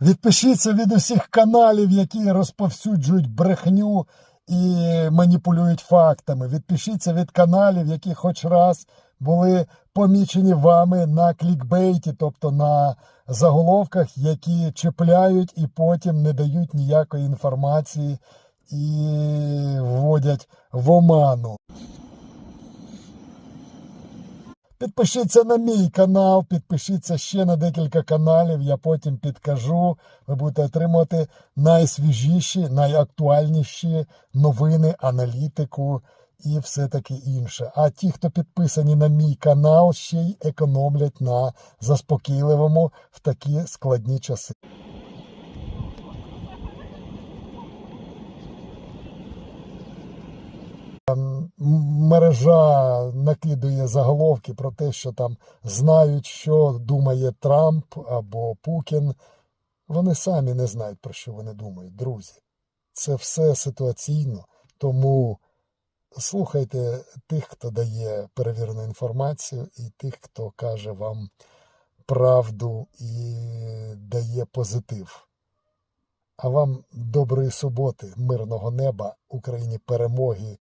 Відпишіться від усіх каналів, які розповсюджують брехню і маніпулюють фактами. Відпишіться від каналів, які хоч раз були помічені вами на клікбейті, тобто на заголовках, які чіпляють і потім не дають ніякої інформації і вводять в оману. Підпишіться на мій канал, підпишіться ще на декілька каналів, я потім підкажу. Ви будете отримувати найсвіжіші, найактуальніші новини, аналітику і все таке інше. А ті, хто підписані на мій канал, ще й економлять на заспокійливому в такі складні часи. Мережа накидує заголовки про те, що там знають, що думає Трамп або Путін. Вони самі не знають, про що вони думають, друзі. Це все ситуаційно, тому слухайте тих, хто дає перевірену інформацію, і тих, хто каже вам правду і дає позитив. А вам доброї суботи, мирного неба, Україні перемоги